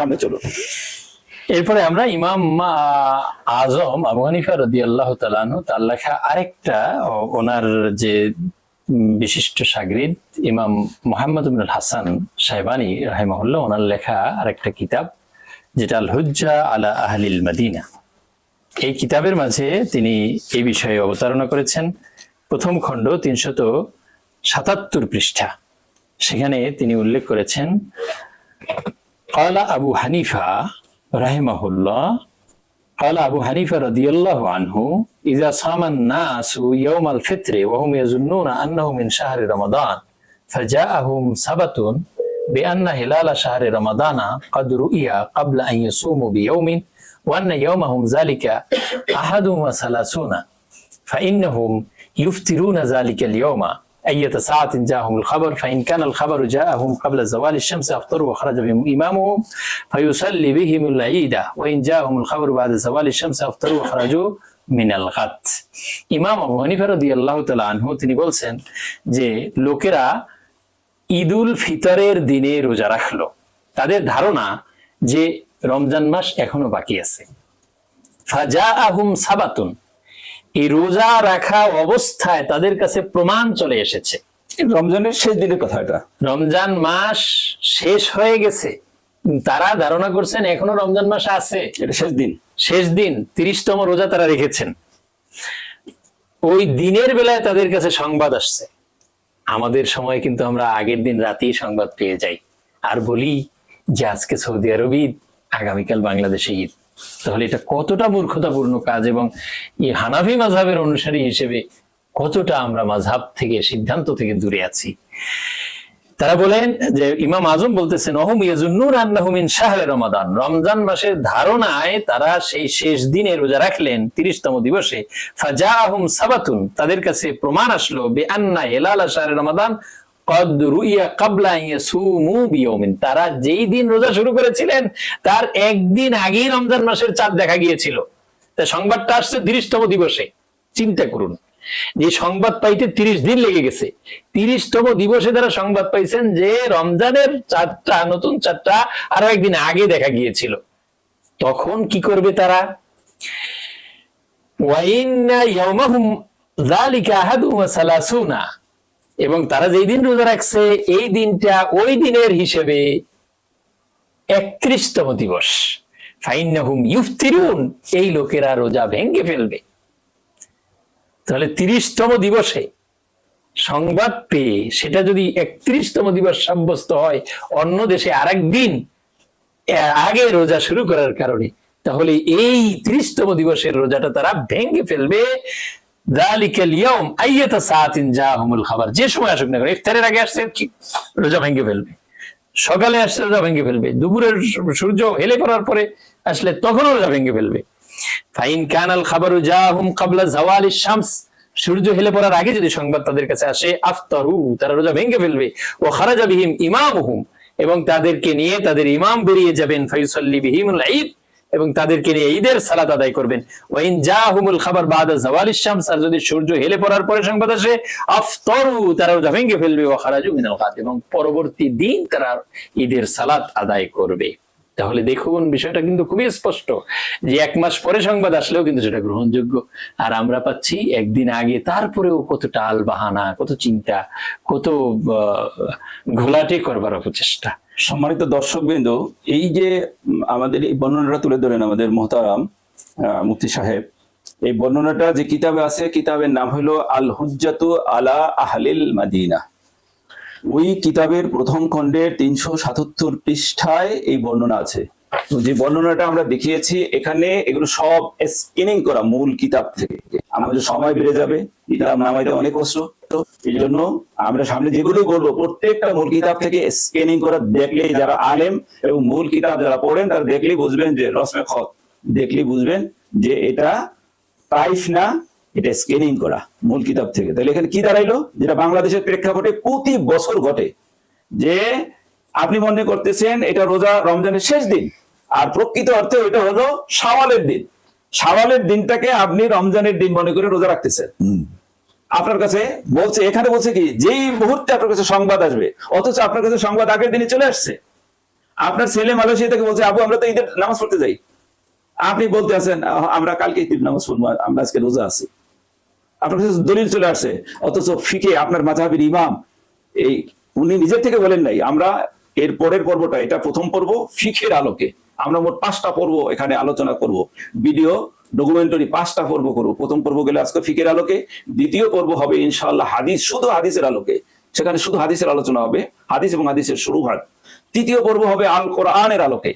সামনে চলুন। এরপরে আমরা ইমাম আজম আবু হানিফা রদি আল্লাহ তালানু তার লেখা আরেকটা ওনার যে বিশিষ্ট সাগরিদ, ইমাম মোহাম্মদ ইবনুল হাসান সাহেবানি রাহিমাহুল্লাহ, ওনার লেখা আরেকটা কিতাব, যেটা আল হুজ্জা আলা আহলিল মদিনা। এই কিতাবের মাঝে তিনি এই বিষয়ে অবতারণা করেছেন। প্রথম খণ্ড তিনশত সাতাত্তর পৃষ্ঠা। সেখানে তিনি উল্লেখ করেছেন قال أبو حنيفة رحمه الله قال أبو حنيفة رضي الله عنه إذا صام الناس يوم الفطر وهم يظنون أنه من شهر رمضان فجاءهم سبت بأن هلال شهر رمضان قد رؤي قبل أن يصوموا بيوم وأن يومهم ذلك أحد وثلاثون فإنهم يفترون ذلك اليوم. أية ساعة جاءهم الخبر فإن كان الخبر جاءهم قبل زوال الشمس أفطروا وخرج بهم إمامهم فيصلي بهم العيد وإن جاءهم الخبر بعد زوال الشمس أفطروا وخرجوا من الغد ইমাম আবু হানিফা রাদিয়াল্লাহু তাআলা আনহু তিনি বলছেন যে লোকেরা ঈদুল ফিতরের দিনে রোজা রাখলো তাদের ধারণা যে রমজান মাস এখনো বাকি আছে ফাজা আহুম সাবাতুন এই রোজা রাখা অবস্থায় তাদের কাছে প্রমাণ চলে এসেছে। রমজানের শেষ দিনের কথা এটা। রমজান মাস শেষ হয়ে গেছে। তারা ধারণা করছেন এখনও রমজান মাস আছে। এটা শেষ দিন। শেষ দিন তিরিশতম রোজা তারা রেখেছেন। ওই দিনের বেলায় তাদের কাছে সংবাদ আসছে। আমাদের সময় কিন্তু আমরা আগের দিন রাতেই সংবাদ পেয়ে যাই। আর বলি যে আজকে সৌদি আরব ঈদ আগামীকাল বাংলাদেশে ঈদ। তাহলে এটা কতটা মূর্খতাপূর্ণ কাজ এবং এই হানাফি মাঝহাবের অনুসারী হিসেবে কতটা আমরা মাঝহাব থেকে, সিদ্ধান্ত থেকে দূরে আছি? তারা বলেন যে ইমাম আজম বলতেছেন, অহম ইয়াজুন্নুর আন্নাহু মিন শাহরে রমাদান। রমজান মাসের ধারণায় তারা সেই শেষ দিনে রোজা রাখলেন, তিরিশতম দিবসে। ফাজাহুম সাবাতুন। তাদের কাছে প্রমাণ আসলো, বে আন্না হেলাল শাহরে রমাদান তারা যেই দিন রোজা শুরু করেছিলেন, তার একদিন আগেই রমজান মাসের চাঁদ দেখা গিয়েছিল। তা সংবাদটা আসছে তিরিশতম দিবসে। চিন্তা করুন, যে সংবাদ পাইতে তিরিশ দিন লেগে গেছে। তিরিশতম দিবসে তারা সংবাদ পাইছেন যে রমজানের চারটা নতুন চারটা আরও একদিন আগে দেখা গিয়েছিল। তখন কি করবে তারা? ওয়াইন্না ইয়াউমাহুম যালিকা আহাদুম ওয়া সালাসুনা। এবং তারা যেই দিন রোজা রাখছে, এই দিনটা ওই দিনের হিসেবে একত্রিশতম দিবস। ফাইন্নাহুম ইউফতিরুন, এই লোকেরা রোজা ভেঙ্গে ফেলবে। তাহলে তিরিশতম দিবসে সংবাদ পেয়ে সেটা যদি একত্রিশতম দিবস সাব্যস্ত হয়, অন্য দেশে আর দিন আগে রোজা শুরু করার কারণে, তাহলে এই ত্রিশতম দিবসের রোজাটা তারা ভেঙে ফেলবে। সূর্য হেলে পড়ার আগে যদি সংবাদ তাদের কাছে আসে, আফতারু, তারা রোজা ভেঙে ফেলবে। ও খারাজা বিহিম ইমামুহুম। এবং তাদেরকে নিয়ে তাদের ইমাম বেরিয়ে যাবেন, ফাইসাল্লি এবং তাদেরকে নিয়ে ঈদের সালাত আদায় করবেন। ওয়াইন জাহুমুল খাবার বাদা জাওয়ালিশ শামস, আর যদি সূর্য হেলে পড়ার পরে সংবাদ আসে, আফতারু, তারা রোজা ভেঙে ফেলবে ও খারাজু মিনাল গাদ এবং পরবর্তী দিন তারা ঈদের সালাত আদায় করবে। তাহলে দেখুন, বিষয়টা কিন্তু খুবই স্পষ্ট যে এক মাস পরে সংবাদ আসলেও কিন্তু সেটা গ্রহণযোগ্য। আর আমরা পাচ্ছি একদিন আগে, তারপরেও কত টাল বাহানা কত চিন্তা, কত ঘোলাটে করবার অপচেষ্টা। সম্মানিত দর্শকবৃন্দ, এই যে আমাদের এই বর্ণনাটা তুলে ধরেন আমাদের মোহতারাম মুফতি সাহেব, এই বর্ণনাটা যে কিতাবে আছে, কিতাবের নাম হলো আল হুজ্জাতু আলা আহলিল মাদিনা। ওই কিতাবের প্রথম খণ্ডের তিনশো সাতাত্তর পৃষ্ঠায় এই বর্ণনা আছে। যে বর্ণনাটা আমরা দেখিয়েছি, এখানে এগুলো সব স্ক্যানিং করা মূল কিতাব থেকে। আমাদের সময় বেড়ে যাবে কিতাব নামাইতে অনেক কষ্ট। এই জন্য আমরা সামনে যেগুলো বলব, প্রত্যেকটা মূল কিতাব থেকে স্ক্যানিং করা দেখলেই যারা আলেম এবং মূল কিতাব যারা পড়েন, তারা দেখলেই বুঝবেন যে রসমে খত। দেখলেই বুঝবেন যে এটা টাইপ না, এটা স্ক্যানিং করা মূল কিতাব থেকে। তাহলে এখানে কি দাঁড়াইলো? যেটা বাংলাদেশের প্রেক্ষাপটে প্রতি বছর ঘটে যে আপনি মনে করতেছেন এটা রোজা রমজানের শেষ দিন, আর প্রকৃত অর্থে ওইটা হলো সাওয়ালের দিন। সাওয়ালের দিনটাকে আপনি রমজানের দিন মনে করে রোজা রাখতেছেন। আপনার কাছে বলছে, এখানে বলছে কি, যেই মুহূর্তে আপনার কাছে সংবাদ আসবে, অথচ আপনার কাছে সংবাদ আগের দিনে চলে আসছে। আপনার ছেলে মালয়েশিয়া থেকে বলছে, আবু, আমরা তো ঈদের নামাজ পড়তে যাই। আপনি বলতে আছেন, আমরা কালকে ঈদের নামাজ পড়ব, আমরা আজকে রোজা আছি। আপনার কাছে দলিল চলে আসছে, অথচ ফিকে আপনার মাঝাবির ইমাম, এই উনি নিজের থেকে বলেন নাই, আমরা এর পরের পর্বটা, এটা প্রথম পর্ব ফিখের আলোকে, আমরা মোট পাঁচটা পর্ব এখানে আলোচনা করব। ভিডিও ডকুমেন্টারি পাঁচটা পর্ব করব। প্রথম পর্ব গেলে আজকে ফিকের আলোকে, দ্বিতীয় পর্ব হবে ইনশাল্লাহ হাদিস, শুধু হাদিসের আলোকে। সেখানে শুধু হাদিসের আলোচনা হবে, হাদিস এবং হাদিসের শুরু হয় তৃতীয় পর্ব হবে আল কোরআনের আলোকে।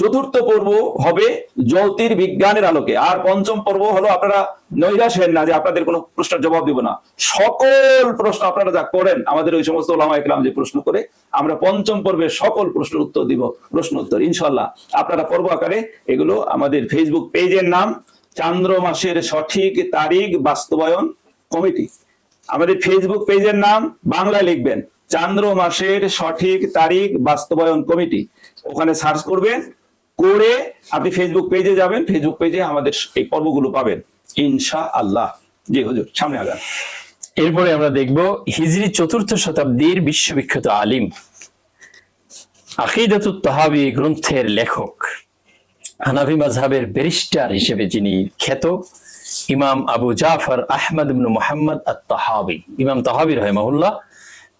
চতুর্থ পর্ব হবে জ্যোতির বিজ্ঞানের আলোকে। আর পঞ্চম পর্ব হলো আপনারা নৈরাশ হেন না যে আপনাদের কোনো প্রশ্নের জবাব দিব না। সকল প্রশ্ন আপনারা যা করেন, আমাদের ওই সমস্ত ওলামা একরাম যে প্রশ্ন করে, আমরা পঞ্চম পর্বে সকল প্রশ্নের উত্তর দিব, প্রশ্ন উত্তর। ইনশাল্লাহ আপনারা পর্ব আকারে এগুলো আমাদের ফেসবুক পেজের নাম, চান্দ্র মাসের সঠিক তারিখ বাস্তবায়ন কমিটি। আমাদের ফেসবুক পেজের নাম বাংলা লিখবেন, চান্দ্র মাসের সঠিক তারিখ বাস্তবায়ন কমিটি। ওখানে সার্চ করবেন করে আপনি ফেসবুক পেজে যাবেন ফেসবুক পেজে আমাদের এই পর্বগুলো পাবেন। ইনশা আল্লাহ জি হুজুর, সামনে আগান। এরপরে আমরা দেখব হিজরি চতুর্থ শতাব্দীর বিশ্ববিখ্যাত আলিম, আকিদাতুত গ্রন্থের লেখক, হানাফি মাজহাবের ব্যারিস্টার হিসেবে যিনি খ্যাত, ইমাম আবু জাফর আহমদ ইবনু মোহাম্মদ আত তাহাবি ইমাম তাহাবি রহমাহুল্লাহ,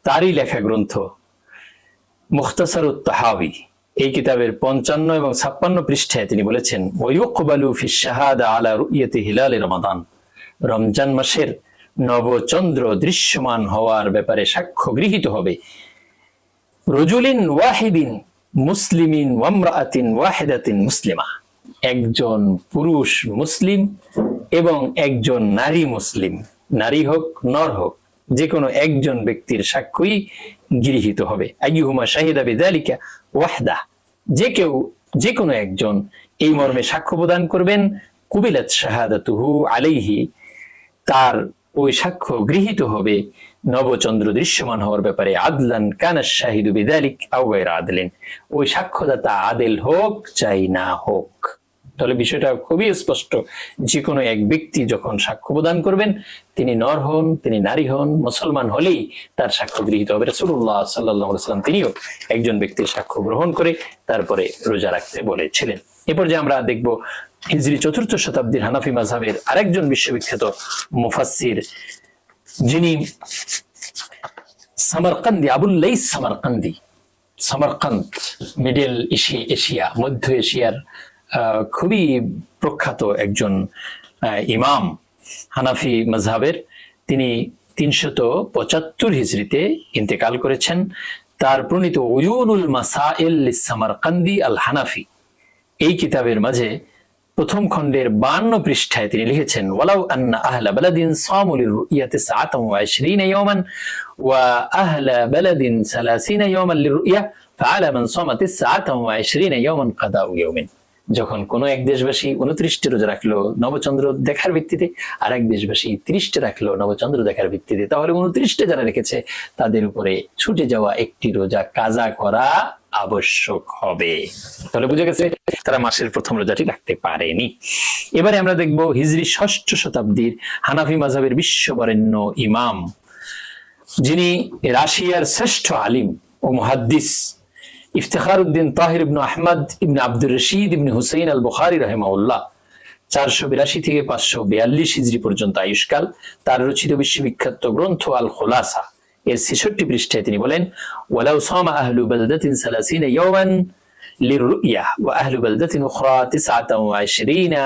তারই লেখা গ্রন্থ মুখতাসারুত তাহাবি। এই কিতাবের পঞ্চান্ন এবং ছাপ্পান্ন পৃষ্ঠায় তিনি বলেছেন রমাদান। রমজান মাসের নবচন্দ্র দৃশ্যমান হওয়ার ব্যাপারে সাক্ষ্য গৃহীত হবে। রজুলিন ওয়াহিদিন মুসলিমিন ওয়ামরাআতিন ওয়াহিদাতিন মুসলিমা। একজন পুরুষ মুসলিম এবং একজন নারী মুসলিম। নারী হোক, নর হোক যে কোনো একজন ব্যক্তির সাক্ষ্যই গৃহীত হবে। আইয়ুহুমা শাহিদা বিদালিকা ওয়াহদা, যে কেউ, যে কোনো একজন এই মর্মে সাক্ষ্য প্রদান করবেন, কুবিলাত শাহাদাতুহু আলাইহি, তার ওই সাক্ষ্য গৃহীত হবে নবচন্দ্র দৃশ্যমান হওয়ার ব্যাপারে। আদলান কানাস শাহিদু বিদালিক আওয়াইরা আদলেন। ওই সাক্ষ্যদাতা আদেল হোক, চাই না হোক। তাহলে বিষয়টা খুবই স্পষ্ট। যে কোনো এক ব্যক্তি যখন সাক্ষ্য প্রদান করবেন, তিনি নর হন, তিনি নারী হন, মুসলমান হলেই তার সাক্ষ্য গৃহীত হবে। রসুল্লাহ সাল্লাহ সাল্লাম তিনিও একজন ব্যক্তির সাক্ষ্য গ্রহণ করে তারপরে রোজা রাখতে বলেছিলেন। এরপর যে আমরা দেখব হিজরি চতুর্থ শতাব্দীর হানাফি মাঝহাবের আরেকজন বিশ্ববিখ্যাত মুফাসসির, যিনি Samarkandi Abullais Samarkandi, Samarkand, middle Asia, মধ্য এশিয়ার খুবই প্রখ্যাত একজন ইমাম হানাফি মাজহাবের তিনি তিনশত পঁচাত্তর হিজড়িতে ইন্তেকাল করেছেন। তার প্রণীত ওয়ুনুল মাসাইল সামারকান্দি আল হানাফি এই কিতাবের মাঝে প্রথম খণ্ডের বান্ন পৃষ্ঠায় তিনি লিখেছেন, ওয়ালাউ আন্না আহলা বালাদিন সামু লিরুইয়াতি সাআতাম ওয়া 20 ইয়াওমান ওয়া আহলা বালাদিন 30 ইয়াওমান লিরুইয়া ফাআলা মান সামা 29 ওয়া 20 ইয়াওমান কাদাউ ইয়াওমিন। যখন কোন এক দেশবাসী উনত্রিশটি রোজা রাখল নবচন্দ্র দেখার ভিত্তিতে আর এক দেশবাসী ত্রিশটা রাখল নবচন্দ্র দেখার ভিত্তিতে, তাহলে উনত্রিশটা যারা রেখেছে, তাদের উপরে ছুটে যাওয়া একটি রোজা কাজা করা আবশ্যক হবে। তাহলে বুঝে গেছে, তারা মাসের প্রথম রোজাটি রাখতে পারেনি। এবারে আমরা দেখব হিজরি ষষ্ঠ শতাব্দীর হানাফি মাঝাবের বিশ্ববরেণ্য ইমাম, যিনি রাশিয়ার শ্রেষ্ঠ আলিম ও মুহাদ্দিস ইফতেখার উদ্দিন তাহির ইবনু আহমদ ইবনে আব্দুর রশিদ ইবনে হুসেইন আল বুখারি রহেমাউল্লাহ চারশো বিরাশি থেকে পাঁচশো বিয়াল্লিশ হিজড়ি পর্যন্ত আয়ুষ্কাল তার রচিত বিশ্ববিখ্যাত গ্রন্থ আল খোলাসা এর ছেষট্টি পৃষ্ঠায় তিনি বলেন ওয়ালাউ সামা আহলু বালদাতিন সালাসিন ইয়াওমান লিররুইয়া ওয়া আহলু বালদাতিন উখরা তিসআতাও আশরিনা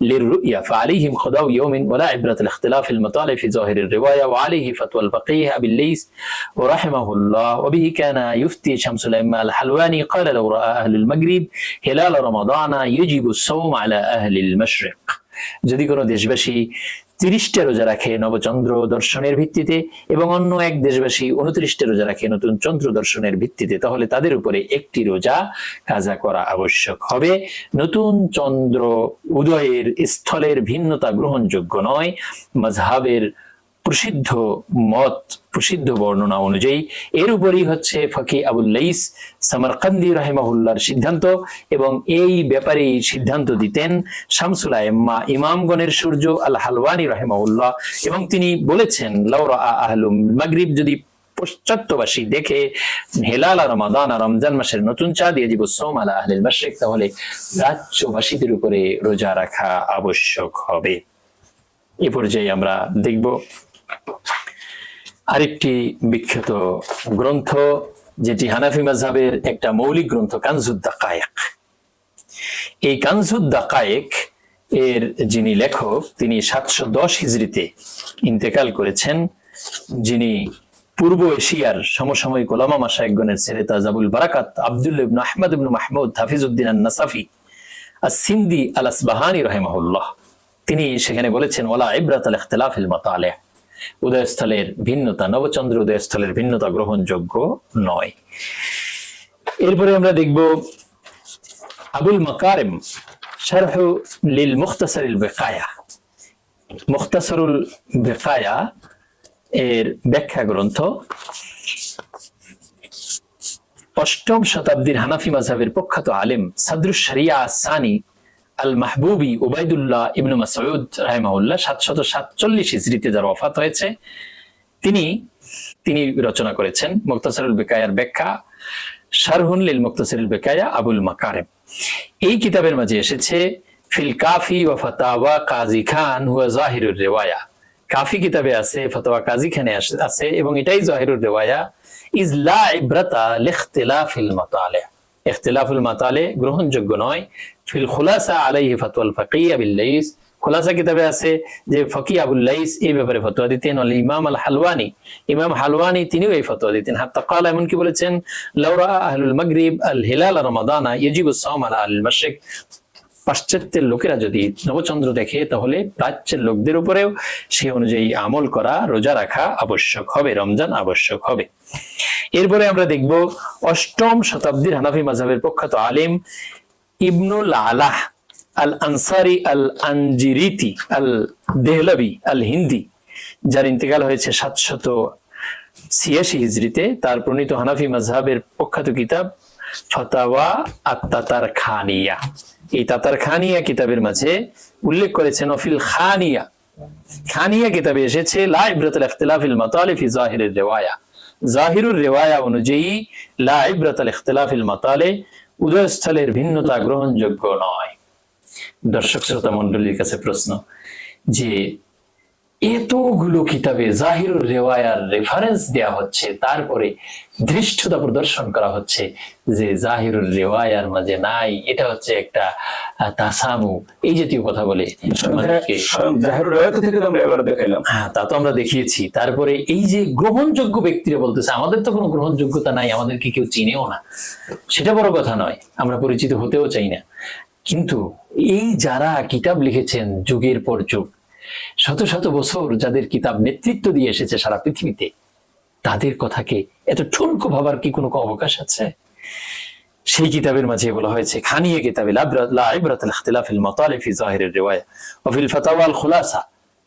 للرؤية فعليهم قضاء يوم ولا عبرة الاختلاف المطالع في ظاهر الرواية وعليه فتوى الفقيه أبي الليث ورحمه الله وبه كان يفتي شمس الأئمة الحلواني قال لو رأى أهل المغرب هلال رمضان يجب الصوم على أهل المشرق যদি কোনো দেশবাসী তিরিশটা রোজা রাখে নবচন্দ্র দর্শনের ভিত্তিতে এবং অন্য এক দেশবাসী উনত্রিশটা রোজা রাখে নতুন চন্দ্র দর্শনের ভিত্তিতে। তাহলে তাদের উপরে একটি রোজা কাজা করা আবশ্যক হবে। নতুন চন্দ্র উদয়ের স্থলের ভিন্নতা গ্রহণযোগ্য নয়। মজহাবের প্রসিদ্ধ মত, প্রসিদ্ধ বর্ণনা অনুযায়ী এর উপরই হচ্ছে ফকি আবুল্লাইস সামারকান্দি রাহেমাহুল্লার সিদ্ধান্ত এবং এই ব্যাপারে সিদ্ধান্ত দিতেন শামসুল আয়েম্মা ইমামগণের সূর্য আল হালওয়ানি রাহেমাহুল্লাহ। এবং তিনি বলেছেন লাউরা আহলুম মাগরিব যদি পশ্চাত্যবাসী দেখে, হেলাল আর রমাদান আর রমজান মাসের নতুন চাঁদ ইয়াজিব সোম আলা আহলিল মাশরিক, তাহলে রাজ্যবাসীদের উপরে রোজা রাখা আবশ্যক হবে। এ পর্যায়ে আমরা দেখব আরেকটি বিখ্যাত গ্রন্থ, যেটি হানাফি মাযহাবের একটা মৌলিক গ্রন্থ কানজুদ্দা কায়েক এই কানজুদ্দা কায়েক এর যিনি লেখক, তিনি সাতশো দশ হিজড়িতে ইন্তেকাল করেছেন। যিনি পূর্ব এশিয়ার সমসাময়িক ওলামা মাসায়কগণের ছেলে তাজাবুল বারাকাত আব্দুল্লাহ ইবনে আহমদ ইবনে মাহমুদ, হাফিজউদ্দিন নাসাফি আর সিন্দি আল আসবাহানি রহেমাহুল্লাহ। তিনি সেখানে বলেছেন ওলা ইব্রাত আল ইখতিলাফিল মাতালিহ উদয়স্থলের ভিন্নতা, নবচন্দ্র উদয়স্থলের ভিন্নতা গ্রহণযোগ্য নয়। এরপরে আমরা দেখব আবুল মাকারিম, শারহ লিল মুখতাসারিল বেকায়া। মুখতাসারুল বেকায়া এর ব্যাখ্যা গ্রন্থ অষ্টম শতাব্দীর হানাফি মাযহাবের প্রখ্যাত আলেম Sadrus Sharia Sani Al Mahbubi Ubaidullah Ibnu Masud রাহিমাহুল্লাহ সাতশত সাতচল্লিশ হিজরিতে যার ওফাত হয়েছে তিনি তিনি রচনা করেছেন মুক্তাসারুল বেকায়ার ব্যাখ্যা, শারহুন লিল মুক্তাসারুল বেকায়া আবুল মাকারেম এই কিতাবের মাঝে এসেছে, ফিল কাফি ওয়া ফাতাওয়া কাজী খান হুয়া জাহিরুর রেওয়ায়া। কাফি কিতাবে আছে, ফতোয়া কাজী খানে আছে এবং এটাই জাহিরুর রেওয়ায়া ইজ লা ইব্রাতা লিখতিলাফিল মাতালিহ ইখতিলাফুল মাতালে গ্রহণযোগ্য নয়। ফিল খুলাসা আলাইহি ফাতওয়াল ফাকিহ বিল লাইস। খুলাসা কিতাবে আছে যে ফকি আবুল লাইস এই ব্যাপারে ফতোয়া দিতেন। আল ইমাম আল হালওয়ানি। ইমাম হালওয়ানি তিনিও এই ফতোয়া দিতেন। হাত্তা এমন কি বলেছেন লাউরা আহলুল মাগরিব আল হিলাল রমাদানা ইয়াজিবু সাওম আলা আল মাশরিক। পাশ্চাত্যের লোকেরা যদি নবচন্দ্র দেখে, তাহলে প্রাচ্যের লোকদের উপরেও সে অনুযায়ী আমল করা, রোজা রাখা আবশ্যক হবে, রমজান আবশ্যক হবে। এরপরে আমরা দেখব অষ্টম শতাব্দীর হানাফি মাযহাবের প্রখ্যাত আলিম ইবনুল আলাহ আল আনসারি আল আনজিরিতি আল দেহলবি আল হিন্দি যার ইন্তেকাল হয়েছে সাতশত ছিয়াশি হিজড়িতে। তার প্রণীত হানাফি মাযহাবের প্রখ্যাত কিতাব ফতাওয়া আত্মাতার খানিয়া এই তাতার খানিয়া কিতাবের মাঝে উল্লেখ করেছেন, অফিল খানিয়া। খানিয়া কিতাবে এসেছে, লা ইব্রাতুল ইখতিলাফিল মাতালিফ ফি জাহিরের রিওয়ায়া। জাহিরুর রেওয়ায়া অনুযায়ী, লা ইব্রাতুল ইখতিলাফিল মাতালে উদয়স্থলের ভিন্নতা গ্রহণযোগ্য নয়। দর্শক শ্রোতা মন্ডলীর কাছে প্রশ্ন যে এতগুলো কিতাবে জাহিরুর রেওয়ায়ার রেফারেন্স দেয়া হচ্ছে তারপরে ধৃষ্টতা প্রদর্শন করা হচ্ছে যে জাহিরুর রেওয়ায়ার মাঝে নাই। এটা হচ্ছে একটা তাসামু। এই জাতীয় কথা বলে জাহের হ্যাঁ তা তো আমরা দেখিয়েছি। তারপরে এই যে গ্রহণযোগ্য ব্যক্তিরা বলতেছে আমাদের তো কোনো গ্রহণযোগ্যতা নাই আমাদেরকে কেউ চিনেও না। সেটা বড় কথা নয় আমরা পরিচিত হতেও চাই না। কিন্তু এই যারা কিতাব লিখেছেন যুগের পর যুগ শত শত বছর যাদের কিতাব নেতৃত্ব দিয়ে এসেছে সারা পৃথিবীতে, তাদের কথাকে এত ঠুনকো ভাবার কি কোনো অবকাশ আছে? সেই কিতাবের মাঝে বলা হয়েছে, খানিয়ে কিতাবে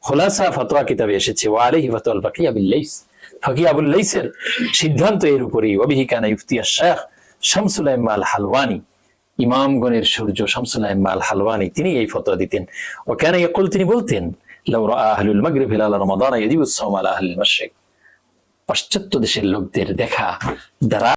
খুলাসা ফতোয়া কিতাবে এসেছে সিদ্ধান্ত এর উপরই ওয়াবিহি কানা ইফতি আশ-শাইখ শামসুল আল হালওয়ানি ইমামগণের সূর্য শামসুল আল হালওয়ানি তিনি এই ফতোয়া দিতেন। ও কেন ইয়াকুল, তিনি বলতেন লাউ রাআ আহলুল মাগরিব হিলাল রমাদান ইয়াজিবুস সাওম আলা আহলিল মাশরিক পাশ্চাত্য দেশের লোকদের দেখা দ্বারা